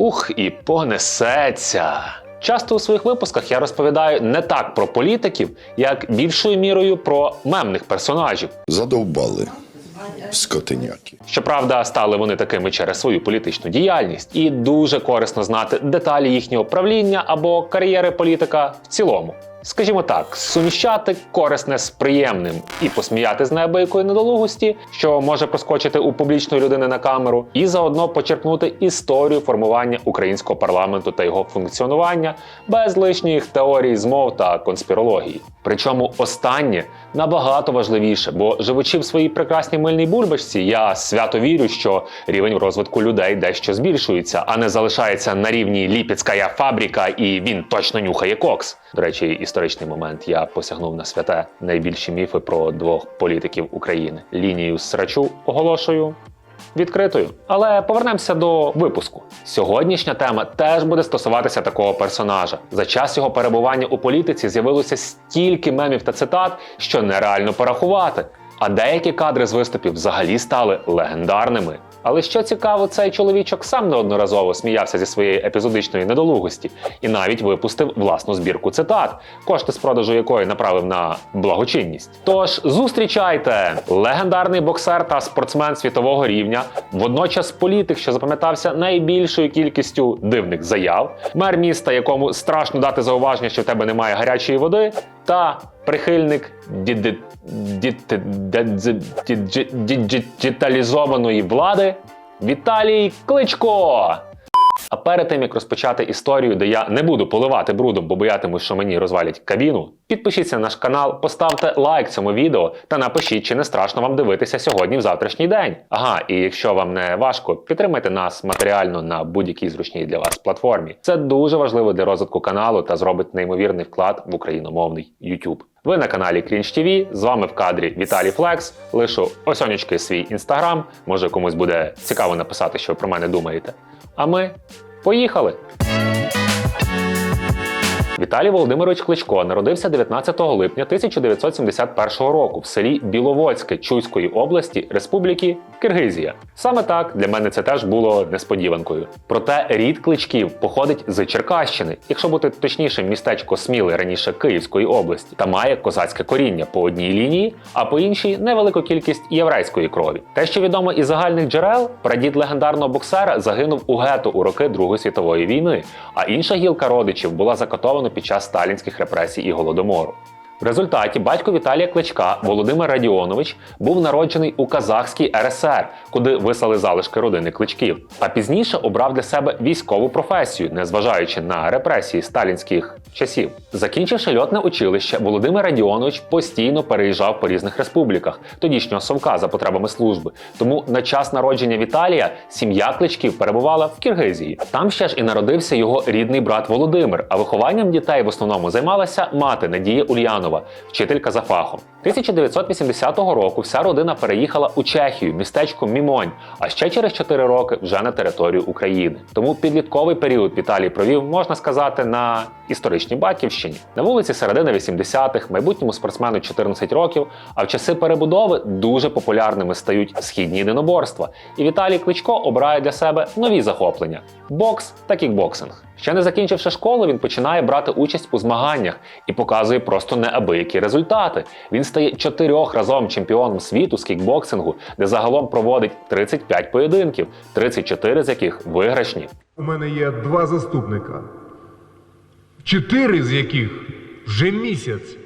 Ух, і понесеться. Часто у своїх випусках я розповідаю не так про політиків, як більшою мірою про мемних персонажів. Задовбали скотиняки. Щоправда, стали вони такими через свою політичну діяльність, і дуже корисно знати деталі їхнього правління або кар'єри політика в цілому. Скажімо так, суміщати корисне з приємним і посміяти з неабиякої недолугості, що може проскочити у публічної людини на камеру, і заодно почерпнути історію формування українського парламенту та його функціонування без лишніх теорій змов та конспірології. Причому останнє набагато важливіше, бо живучи в своїй прекрасній мильній бульбашці, я свято вірю, що рівень розвитку людей дещо збільшується, а не залишається на рівні ліпецька фабрика, і він точно нюхає кокс. До речі, історичний момент я посягнув на святе найбільші міфи про двох політиків України. Лінію срачу оголошую відкритою. Але повернемося до випуску. Сьогоднішня тема теж буде стосуватися такого персонажа. За час його перебування у політиці з'явилося стільки мемів та цитат, що нереально порахувати. А деякі кадри з виступів взагалі стали легендарними. Але що цікаво, цей чоловічок сам неодноразово сміявся зі своєї епізодичної недолугості і навіть випустив власну збірку цитат, кошти з продажу якої направив на благочинність. Тож зустрічайте легендарний боксер та спортсмен світового рівня, водночас політик, що запам'ятався найбільшою кількістю дивних заяв, мер міста, якому страшно дати зауваження, що в тебе немає гарячої води, та прихильник діджиталізованої влади Віталій Кличко. А перед тим як розпочати історію, де я не буду поливати брудом, бо боятимусь, що мені розвалять кабіну, підпишіться на наш канал, поставте лайк цьому відео та напишіть, чи не страшно вам дивитися сьогодні в завтрашній день. Ага, і якщо вам не важко, підтримайте нас матеріально на будь-якій зручній для вас платформі. Це дуже важливо для розвитку каналу та зробить неймовірний вклад в україномовний YouTube. Ви на каналі Крінж ТВ, з вами в кадрі Віталій Флекс. Лишу осьонечки свій інстаграм. Може комусь буде цікаво написати, що ви про мене думаєте. А ми поїхали! Віталій Володимирович Кличко народився 19 липня 1971 року в селі Біловодське Чуйської області Республіки Киргизія. Саме так для мене це теж було несподіванкою. Проте рід кличків походить з Черкащини, якщо бути точнішим, містечко Сміли раніше Київської області, та має козацьке коріння по одній лінії, а по іншій невелику кількість єврейської крові. Те, що відомо із загальних джерел, прадід легендарного боксера загинув у гето у роки Другої світової війни, а інша гілка родичів була закатована під час сталінських репресій і голодомору. В результаті батько Віталія Кличка Володимир Радіонович був народжений у Казахській РСР, куди вислали залишки родини кличків. А пізніше обрав для себе військову професію, незважаючи на репресії сталінських часів. Закінчивши льотне училище, Володимир Радіонович постійно переїжджав по різних республіках тодішнього совка за потребами служби. Тому на час народження Віталія сім'я кличків перебувала в Киргизії. Там ще ж і народився його рідний брат Володимир. А вихованням дітей в основному займалася мати Надія Ульянова, вчителька за фахом. 1980 року вся родина переїхала у Чехію, містечко Мімонь, а ще через 4 роки вже на територію України. Тому підлітковий період Віталій провів, можна сказати, на історичній батьківщині. На вулиці середини 80-х, майбутньому спортсмену 14 років, а в часи перебудови дуже популярними стають східні єдиноборства. І Віталій Кличко обирає для себе нові захоплення: бокс та кікбоксинг. Ще не закінчивши школу, він починає брати участь у змаганнях і показує просто неабиякі результати. Він стає чотирьох разом чемпіоном світу з кікбоксингу, де загалом проводить 35 поєдинків, 34 з яких виграшні. У мене є два заступника, чотири з яких вже місяць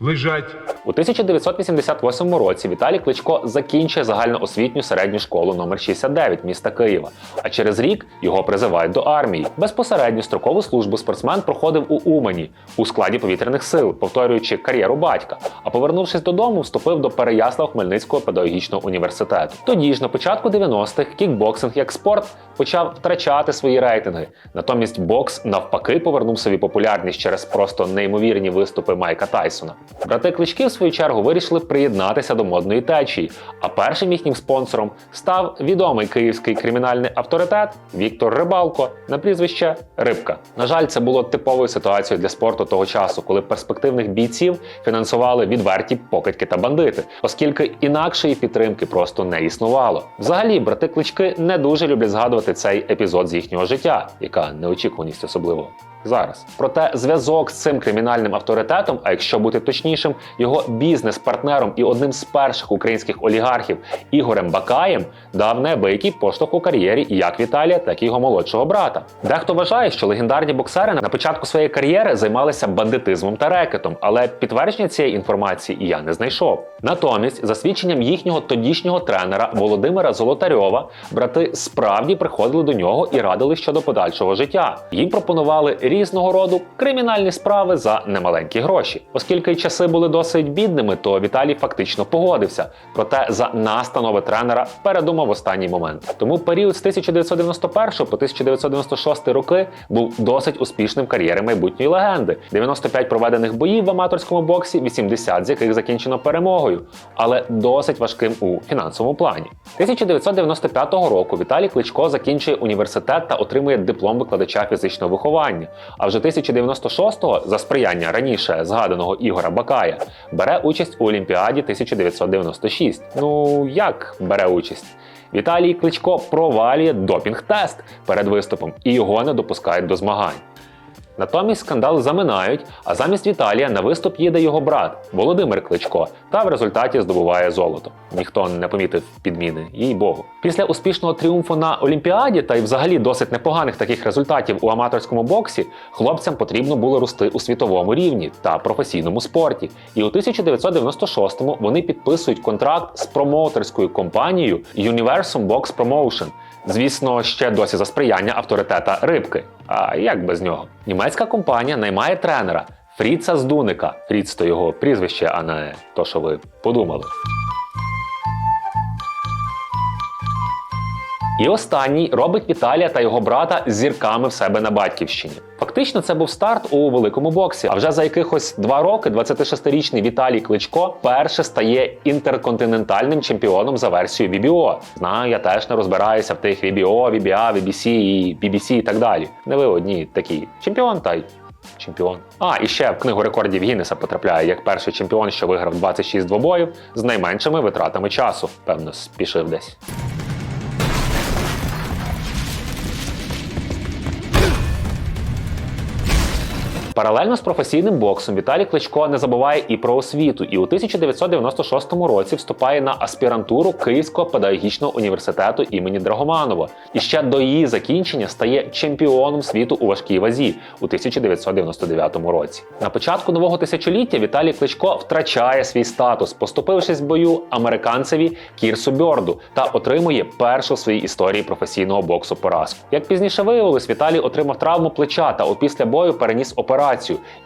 лежать У 1988 році Віталій Кличко закінчує загальноосвітню середню школу номер 69 міста Києва. А через рік його призивають до армії. Безпосередню строкову службу спортсмен проходив у Умані у складі повітряних сил, повторюючи кар'єру батька. А повернувшись додому, вступив до Переяслав Хмельницького педагогічного університету. Тоді ж на початку 90-х кікбоксинг як спорт почав втрачати свої рейтинги. Натомість бокс навпаки повернув собі популярність через просто неймовірні виступи Майка Тайсона. Брати Клички в свою чергу вирішили приєднатися до модної течії. А першим їхнім спонсором став відомий київський кримінальний авторитет Віктор Рибалко на прізвище Рибка. На жаль, це було типовою ситуацією для спорту того часу, коли перспективних бійців фінансували відверті покидьки та бандити, оскільки інакшої підтримки просто не існувало. Взагалі, брати клички не дуже люблять згадувати цей епізод з їхнього життя, яка неочікуваність особливо зараз. Проте зв'язок з цим кримінальним авторитетом, а якщо бути точнішим, його бізнес-партнером і одним з перших українських олігархів Ігорем Бакаєм дав неабиякий поштовх у кар'єрі як Віталія, так і його молодшого брата. Дехто вважає, що легендарні боксери на початку своєї кар'єри займалися бандитизмом та рекетом, але підтвердження цієї інформації я не знайшов. Натомість, за свідченням їхнього тодішнього тренера Володимира Золотарьова, брати справді приходили до нього і радили щодо подальшого життя. Їм пропонували різного роду кримінальні справи за немаленькі гроші. Оскільки часи були досить бідними, то Віталій фактично погодився. Проте за настанови тренера передумав останній момент. Тому період з 1991 по 1996 роки був досить успішним в кар'єрі майбутньої легенди. 95 проведених боїв в аматорському боксі, 80 з яких закінчено перемогою, але досить важким у фінансовому плані. 1995 року Віталій Кличко закінчує університет та отримує диплом викладача фізичного виховання. А вже 1096-го, за сприяння раніше згаданого Ігора Бакая, бере участь у Олімпіаді 1996. Ну як бере участь? Віталій Кличко провалює допінг-тест перед виступом і його не допускають до змагань. Натомість скандал заминають, а замість Віталія на виступ їде його брат Володимир Кличко та в результаті здобуває золото. Ніхто не помітив підміни, їй Богу. Після успішного тріумфу на Олімпіаді та й взагалі досить непоганих таких результатів у аматорському боксі, хлопцям потрібно було рости у світовому рівні та професійному спорті. І у 1996-му вони підписують контракт з промоутерською компанією Universum Box Promotion. Звісно, ще досі за сприяння авторитета рибки. А як без нього? Німецька компанія наймає тренера Фріца Здуника. Фріц то його прізвище, а не то, що ви подумали. І останній робить Віталія та його брата зірками в себе на батьківщині. Фактично, це був старт у великому боксі. А вже за якихось два роки 26-річний Віталій Кличко перше стає інтерконтинентальним чемпіоном за версією VBO. Знаю, я теж не розбираюся в тих VBO, VBA, VBC і BBC і так далі. Не ви одні такі. Чемпіон та й чемпіон. А, і ще в книгу рекордів Гіннеса потрапляє як перший чемпіон, що виграв 26 двобоїв з найменшими витратами часу. Певно, спішив десь. Паралельно з професійним боксом Віталій Кличко не забуває і про освіту, і у 1996 році вступає на аспірантуру Київського педагогічного університету імені Драгоманова. І ще до її закінчення стає чемпіоном світу у важкій вазі у 1999 році. На початку нового тисячоліття Віталій Кличко втрачає свій статус, поступившись в бою американцеві Кірсу Бьорду та отримує першу в своїй історії професійного боксу поразку. Як пізніше виявилось, Віталій отримав травму плеча та опісля бою переніс операцію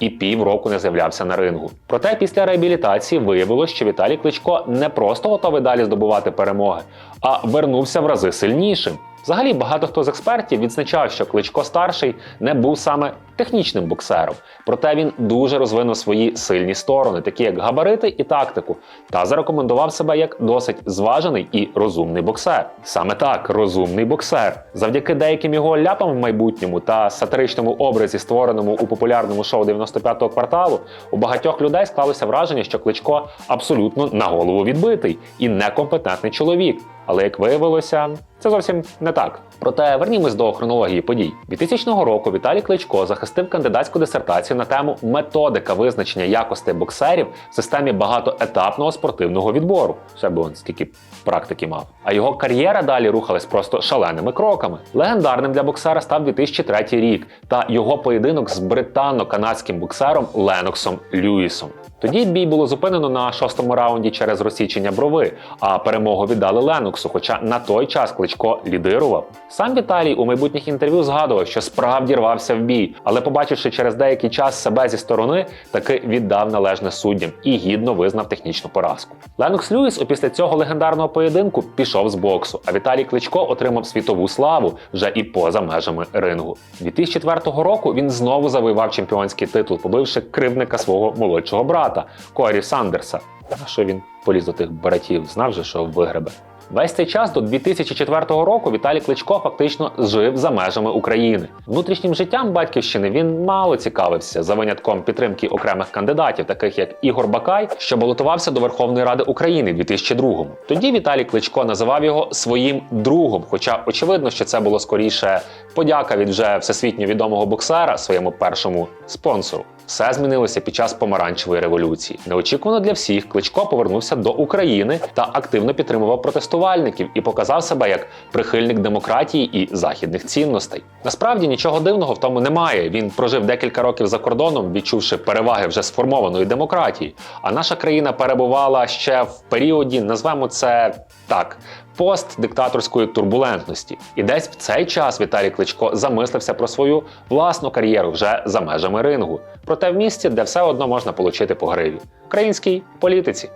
і півроку не з'являвся на рингу. Проте після реабілітації виявилось, що Віталій Кличко не просто готовий далі здобувати перемоги, а вернувся в рази сильнішим. Взагалі, багато хто з експертів відзначав, що Кличко старший не був саме технічним боксером, проте він дуже розвинув свої сильні сторони, такі як габарити і тактику, та зарекомендував себе як досить зважений і розумний боксер. Саме так, розумний боксер. Завдяки деяким його ляпам в майбутньому та сатиричному образі, створеному у популярному шоу 95-го кварталу, у багатьох людей склалося враження, що Кличко абсолютно на голову відбитий і некомпетентний чоловік. Але як виявилося, це зовсім не так. Проте вернімось до хронології подій. 2000 року Віталій Кличко захистив кандидатську дисертацію на тему методика визначення якостей боксерів в системі багатоетапного спортивного відбору. Ще би він скільки практики мав. А його кар'єра далі рухалась просто шаленими кроками. Легендарним для боксера став 2003 рік та його поєдинок з британно-канадським боксером Леноксом Льюісом. Тоді бій було зупинено на шостому раунді через розсічення брови, а перемогу віддали Леноксу. Хоча на той час Кличко Кличко лідирував. Сам Віталій у майбутніх інтерв'ю згадував, що справді рвався в бій, але побачивши через деякий час себе зі сторони, таки віддав належне суддям і гідно визнав технічну поразку. Ленокс Льюіс опісля цього легендарного поєдинку пішов з боксу, а Віталій Кличко отримав світову славу вже і поза межами рингу. 2004 року він знову завоював чемпіонський титул, побивши кривника свого молодшого брата Корі Сандерса. А що він поліз до тих братів, знав же, що вигребе. Весь цей час до 2004 року Віталій Кличко фактично жив за межами України. Внутрішнім життям батьківщини він мало цікавився за винятком підтримки окремих кандидатів, таких як Ігор Бакай, що балотувався до Верховної Ради України в 2002-му. Тоді Віталій Кличко називав його своїм другом, хоча очевидно, що це було скоріше подяка від вже всесвітньо відомого боксера своєму першому спонсору. Все змінилося під час помаранчевої революції. Неочікувано для всіх Кличко повернувся до України та активно підтримував протестувальників і показав себе як прихильник демократії і західних цінностей. Насправді нічого дивного в тому немає. Він прожив декілька років за кордоном, відчувши переваги вже сформованої демократії. А наша країна перебувала ще в періоді, назвемо це так. Постдиктаторської турбулентності, і десь в цей час Віталій Кличко замислився про свою власну кар'єру вже за межами рингу, проте в місці, де все одно можна отримати по гриві. Українській політиці.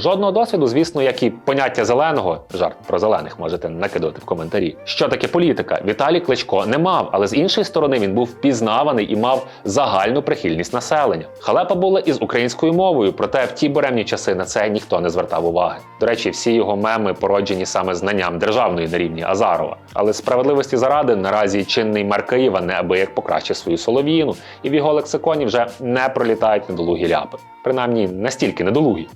Жодного досвіду, звісно, як і поняття зеленого, жарт про зелених можете накидати в коментарі. Що таке політика? Віталій Кличко не мав, але з іншої сторони він був впізнаваний і мав загальну прихильність населення. Халепа була із українською мовою, проте в ті буремні часи на це ніхто не звертав уваги. До речі, всі його меми породжені саме знанням державної на рівні Азарова. Але справедливості заради наразі чинний мер Києва неабияк покращив свою солов'їну, і в його лексиконі вже не пролітають недолугі ляпи. Принаймні настільки недолугі.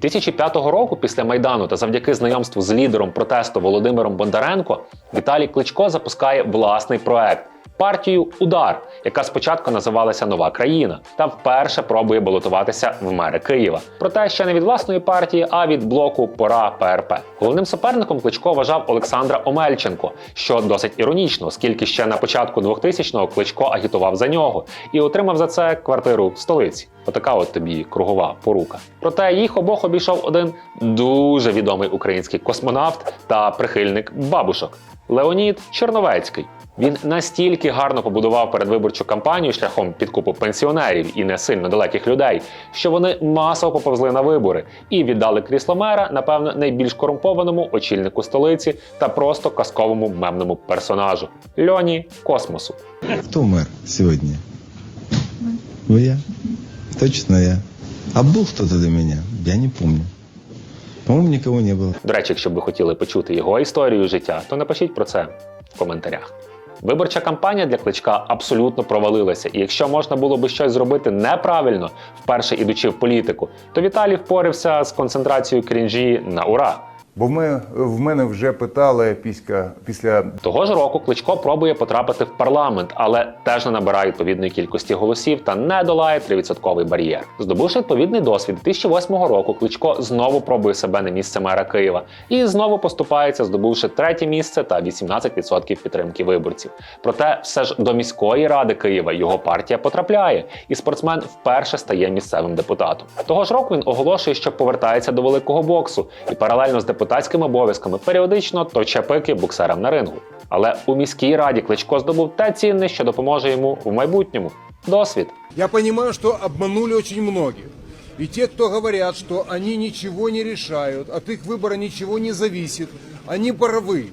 2005 року, після майдану та завдяки знайомству з лідером протесту Володимиром Бондаренко, Віталій Кличко запускає власний проект. Партію Удар, яка спочатку називалася Нова країна, та вперше пробує балотуватися в мери Києва. Проте ще не від власної партії, а від блоку Пора ПРП. Головним суперником Кличко вважав Олександра Омельченко, що досить іронічно, оскільки ще на початку 2000-го Кличко агітував за нього і отримав за це квартиру в столиці. Отака от тобі кругова порука. Проте їх обох обійшов один дуже відомий український космонавт та прихильник бабушок Леонід Черновецький. Він настільки гарно побудував передвиборчу кампанію шляхом підкупу пенсіонерів і не сильно далеких людей, що вони масово поповзли на вибори і віддали крісло мера, напевно, найбільш корумпованому очільнику столиці та просто казковому мемному персонажу Льоні Космосу. Кто мэр сегодня? Вы я? Точно я. А был кто-то до меня? Я не помню. По-моему, никого не было. До речі, якщо б ви хотіли почути його історію життя, то напишіть про це в коментарях. Виборча кампанія для кличка абсолютно провалилася, і якщо можна було би щось зробити неправильно, вперше ідучи в політику, то Віталій впорився з концентрацією крінжі на ура. Бо мене, в мене вже питали після, після Того ж року Кличко пробує потрапити в парламент, але теж не набирає відповідної кількості голосів та не долає 3% бар'єр. Здобувши відповідний досвід 2008 року, Кличко знову пробує себе на місце мера Києва і знову поступається, здобувши третє місце та 18% підтримки виборців. Проте все ж до міської ради Києва його партія потрапляє, і спортсмен вперше стає місцевим депутатом. Того ж року він оголошує, що повертається до великого боксу і паралельно з депутатськими обов'язками періодично точе пики буксерам на рингу. Але у міській раді Кличко здобув те цінне, що допоможе йому в майбутньому досвід. Я розумію, що обманули очень многих. И те, кто говорят, что они ничего не решают, от их выбора ничего не зависит, они правы.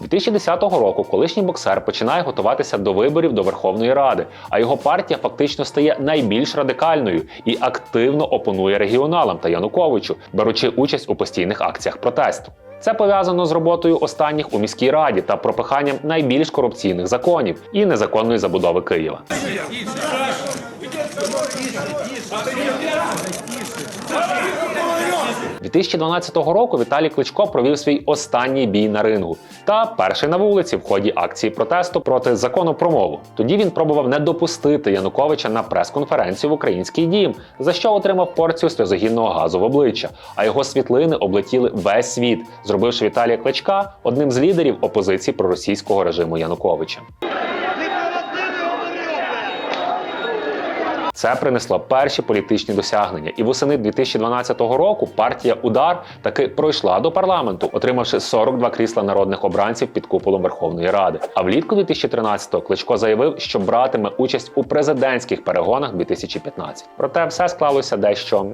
2010 року колишній боксер починає готуватися до виборів до Верховної Ради, а його партія фактично стає найбільш радикальною і активно опонує регіоналам та Януковичу, беручи участь у постійних акціях протесту. Це пов'язано з роботою останніх у міській раді та пропиханням найбільш корупційних законів і незаконної забудови Києва. – 2012 року Віталій Кличко провів свій останній бій на рингу та перший на вулиці в ході акції протесту проти закону про мову. Тоді він пробував не допустити Януковича на прес-конференцію в український дім, за що отримав порцію сльозогінного газу в обличчя. А його світлини облетіли весь світ, зробивши Віталія Кличка одним з лідерів опозиції проросійського режиму Януковича. Це принесло перші політичні досягнення. І восени 2012 року партія Удар таки пройшла до парламенту, отримавши 42 крісла народних обранців під куполом Верховної Ради. А влітку 2013-го Кличко заявив, що братиме участь у президентських перегонах 2015. Проте все склалося дещо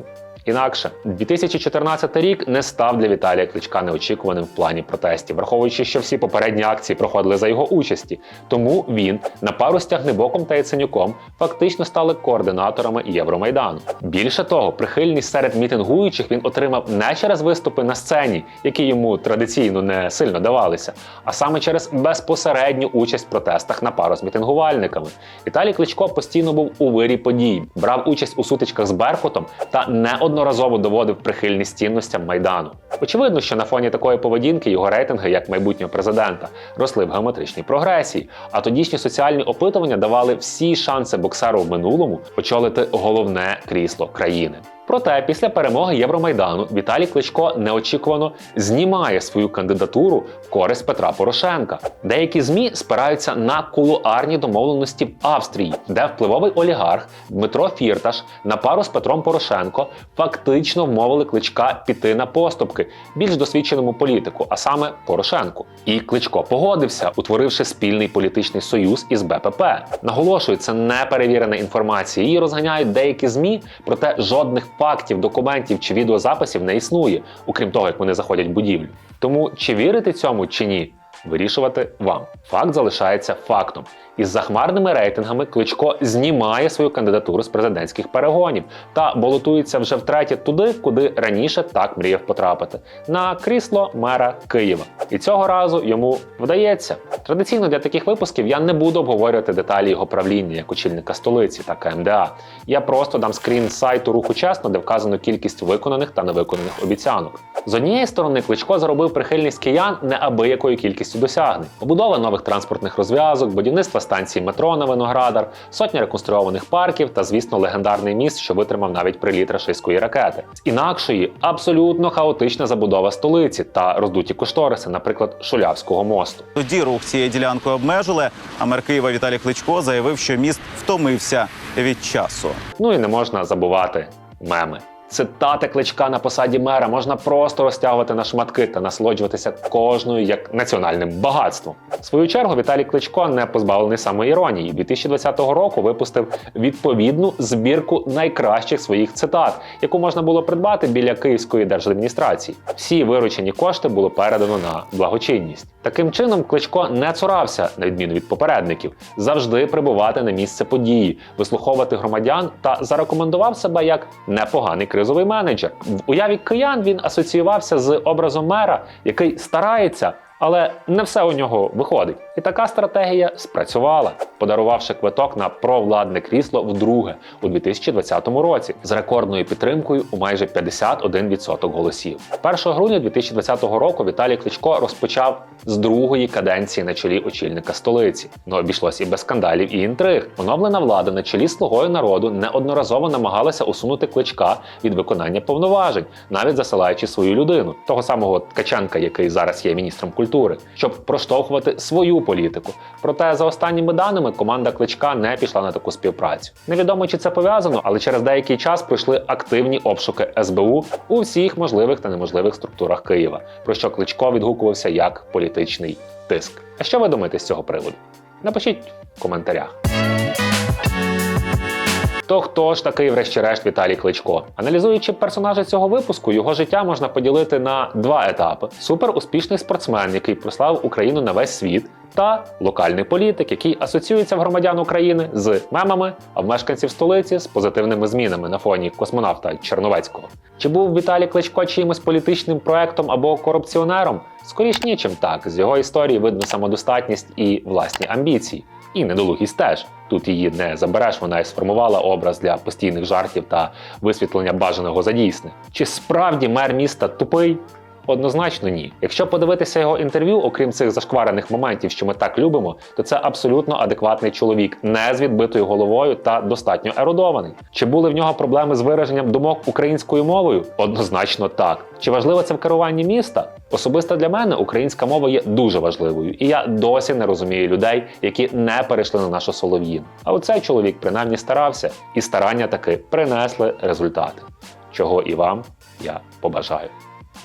Інакше 2014 рік не став для Віталія Кличка неочікуваним в плані протестів, враховуючи, що всі попередні акції проходили за його участі. Тому він на пару з Тягнебоком та Яценюком фактично стали координаторами Євромайдану. Більше того, прихильність серед мітингуючих він отримав не через виступи на сцені, які йому традиційно не сильно давалися, а саме через безпосередню участь в протестах на пару з мітингувальниками. Віталій Кличко постійно був у вирі подій, брав участь у сутичках з Беркутом та неодноразово доводив прихильність цінностям майдану. Очевидно, що на фоні такої поведінки його рейтинги як майбутнього президента росли в геометричній прогресії, а тодішні соціальні опитування давали всі шанси боксеру в минулому очолити головне крісло країни. Проте після перемоги Євромайдану Віталій Кличко неочікувано знімає свою кандидатуру в користь Петра Порошенка. Деякі змі спираються на кулуарні домовленості в Австрії, де впливовий олігарх Дмитро Фірташ на пару з Петром Порошенко фактично вмовили Кличка піти на поступки більш досвідченому політику, а саме Порошенку. І Кличко погодився, утворивши спільний політичний союз із БПП. Наголошую, це неперевірена інформація. Її розганяють деякі змі, проте жодних фактів, документів чи відеозаписів не існує, окрім того, як вони заходять в будівлю. Тому чи вірити цьому чи ні, вирішувати вам. Факт залишається фактом. Із захмарними рейтингами Кличко знімає свою кандидатуру з президентських перегонів та балотується вже втретє туди, куди раніше так мріяв потрапити на крісло мера Києва. І цього разу йому вдається. Традиційно для таких випусків я не буду обговорювати деталі його правління як очільника столиці та КМДА. Я просто дам скрін сайту руху чесно, де вказано кількість виконаних та невиконаних обіцянок. З однієї сторони, Кличко заробив прихильність киян неабиякою кількістю досягнень: побудова нових транспортних розв'язок, будівництво станції метро на Виноградар, сотня реконструйованих парків та, звісно, легендарний міст, що витримав навіть приліт рашистської ракети. З інакшої абсолютно хаотична забудова столиці та роздуті кошториси, наприклад, Шулявського мосту. Тоді рух цією ділянкою обмежили. А мер Києва Віталій Кличко заявив, що міст втомився від часу. Ну і не можна забувати меми. Цитати кличка на посаді мера можна просто розтягувати на шматки та насолоджуватися кожною як національним багатством. В свою чергу Віталій Кличко не позбавлений самоіронії. 2020 року випустив відповідну збірку найкращих своїх цитат, яку можна було придбати біля Київської держадміністрації. Всі виручені кошти було передано на благочинність. Таким чином, Кличко не цурався, на відміну від попередників, завжди прибувати на місце події, вислуховувати громадян та зарекомендував себе як непоганий кризовий менеджер. В уяві киян він асоціювався з образом мера, який старається. Але не все у нього виходить. І така стратегія спрацювала, подарувавши квиток на провладне крісло вдруге у 2020 році з рекордною підтримкою у майже 51% голосів. 1 грудня 2020 року Віталій Кличко розпочав з другої каденції на чолі очільника столиці. Ну обійшлось і без скандалів і інтриг. Оновлена влада на чолі слугою народу неодноразово намагалася усунути кличка від виконання повноважень, навіть засилаючи свою людину, того самого Ткаченка, який зараз є міністром культури, щоб проштовхувати свою політику. Проте, за останніми даними, команда кличка не пішла на таку співпрацю. Невідомо чи це пов'язано, але через деякий час пройшли активні обшуки СБУ у всіх можливих та неможливих структурах Києва, про що кличко відгукувався як політичний тиск. А що ви думаєте з цього приводу? Напишіть в коментарях. То хто ж такий, врешті-решт, Віталій Кличко? Аналізуючи персонажа цього випуску, його життя можна поділити на два етапи: суперуспішний спортсмен, який прослав Україну на весь світ, та локальний політик, який асоціюється в громадян України з мемами, а в мешканців столиці з позитивними змінами на фоні космонавта Черновецького. Чи був Віталій Кличко чиїмось політичним проектом або корупціонером? Скоріш ні, чим так. З його історії видно самодостатність і власні амбіції. І недолугість теж. Тут її не забереш, вона і сформувала образ для постійних жартів та висвітлення бажаного за дійсне. Чи справді мер міста тупий? Однозначно ні. Якщо подивитися його інтерв'ю, окрім цих зашкварених моментів, що ми так любимо, то це абсолютно адекватний чоловік, не з відбитою головою та достатньо ерудований. Чи були в нього проблеми з вираженням думок українською мовою? Однозначно так. Чи важливо це в керуванні міста? Особисто для мене українська мова є дуже важливою, і я досі не розумію людей, які не перейшли на нашу солов'їн. А оцей чоловік принаймні старався, і старання таки принесли результати. Чого і вам я побажаю.